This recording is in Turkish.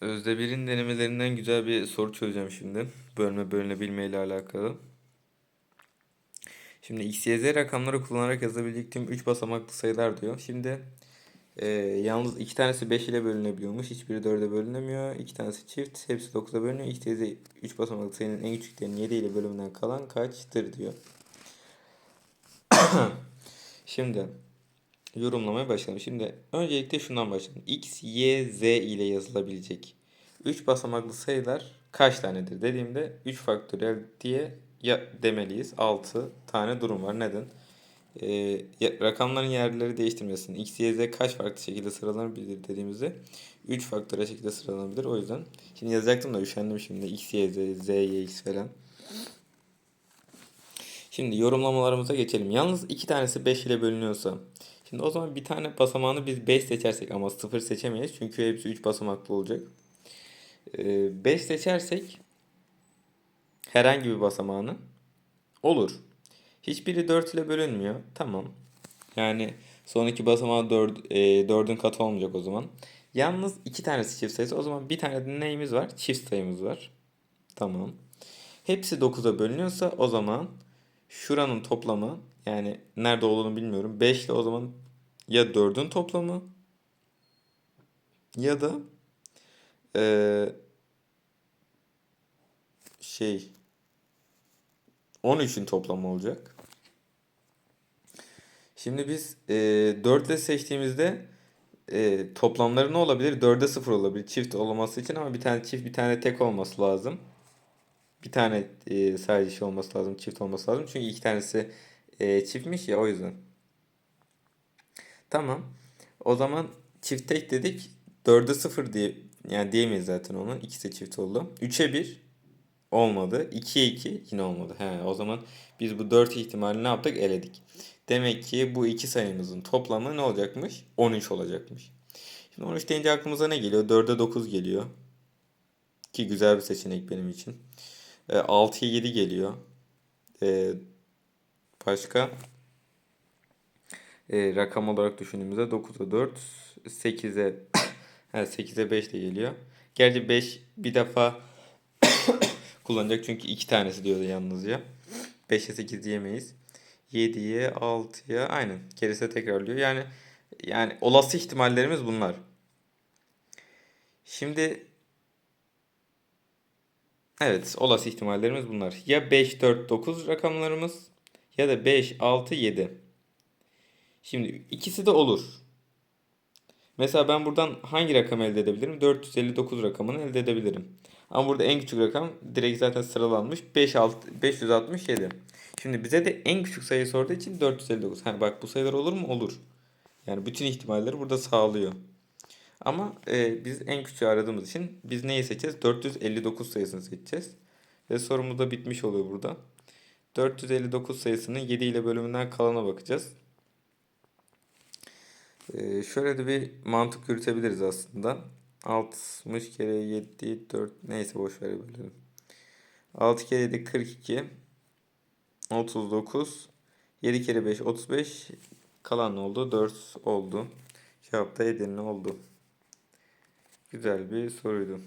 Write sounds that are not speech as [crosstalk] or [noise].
Özde bir'in denemelerinden güzel bir soru çözeceğim şimdi. Bölme bölünebilme ile alakalı. Şimdi x, y, rakamları kullanarak yazabildiğim 3 basamaklı sayılar diyor. Şimdi e, yalnız iki tanesi 5 ile bölünebiliyormuş. Hiçbiri 4'e bölünemiyor. İki tanesi çift. Hepsi 9'a bölünüyor. x, y, z 3 basamaklı sayının en küçüklerinin 7 ile bölümünden kalan kaçtır diyor. [clears throat] Şimdi yorumlamaya başlayalım. Şimdi öncelikle şundan başlayalım. X, Y, Z ile yazılabilecek 3 basamaklı sayılar kaç tanedir dediğimde 3 faktöriyel diye ya demeliyiz. 6 tane durum var. Neden? Ee, rakamların yerleri değiştirmesin. X, Y, Z kaç farklı şekilde sıralanabilir dediğimizde 3 faktöriyel şekilde sıralanabilir. O yüzden şimdi yazacaktım da üşendim şimdi. X, Y, Z, Z, Y, X falan. Şimdi yorumlamalarımıza geçelim. Yalnız iki tanesi 5 ile bölünüyorsa. Şimdi o zaman bir tane basamağını biz 5 seçersek ama 0 seçemeyiz. Çünkü hepsi 3 basamaklı olacak. 5 seçersek herhangi bir basamağını olur. Hiçbiri 4 ile bölünmüyor. Tamam. Yani son iki basamağı 4, 4'ün katı olmayacak o zaman. Yalnız iki tanesi çift sayısı. O zaman bir tane de neyimiz var? Çift sayımız var. Tamam. Hepsi 9'a bölünüyorsa o zaman şuranın toplamı yani nerede olduğunu bilmiyorum. 5 ile o zaman ya 4'ün toplamı ya da eee, şey 13'ün toplamı olacak. Şimdi biz e, 4 ile seçtiğimizde e, toplamları ne olabilir? 4'e 0 olabilir çift olması için ama bir tane çift bir tane tek olması lazım. Bir tane e, sadece şey olması lazım, çift olması lazım. Çünkü iki tanesi e, çiftmiş ya o yüzden. Tamam. O zaman çift tek dedik. 4'e 0 diye yani diyemeyiz zaten onu. İkisi çift oldu. 3'e 1 olmadı. 2'ye 2 yine olmadı. He, o zaman biz bu 4 ihtimali ne yaptık? Eledik. Demek ki bu iki sayımızın toplamı ne olacakmış? 13 olacakmış. Şimdi 13 deyince aklımıza ne geliyor? 4'e 9 geliyor. Ki güzel bir seçenek benim için. E, 6'ya 7 geliyor. Başka e, rakam olarak düşündüğümüzde 9'a 4, 8'e he, 8'e 5 de geliyor. Gerçi 5 bir defa [coughs] kullanacak çünkü iki tanesi diyordu yalnızca. 5'e 8 diyemeyiz. 7'ye 6'ya aynen gerisi tekrarlıyor. Yani yani olası ihtimallerimiz bunlar. Şimdi evet olası ihtimallerimiz bunlar. Ya 5 4 9 rakamlarımız ya da 5 6 7. Şimdi ikisi de olur. Mesela ben buradan hangi rakam elde edebilirim? 459 rakamını elde edebilirim. Ama burada en küçük rakam direkt zaten sıralanmış. 5, 6, 567. Şimdi bize de en küçük sayı sorduğu için 459. Ha, bak bu sayılar olur mu? Olur. Yani bütün ihtimalleri burada sağlıyor. Ama e, biz en küçüğü aradığımız için biz neyi seçeceğiz? 459 sayısını seçeceğiz. Ve sorumuz da bitmiş oluyor burada. 459 sayısının 7 ile bölümünden kalana bakacağız. Ee, şöyle de bir mantık yürütebiliriz aslında. 60 kere 7 4 neyse boş ver bölelim. 6 kere 7 42 39 7 kere 5 35 kalan oldu? 4 oldu. Cevap da Edirne oldu. Güzel bir soruydu.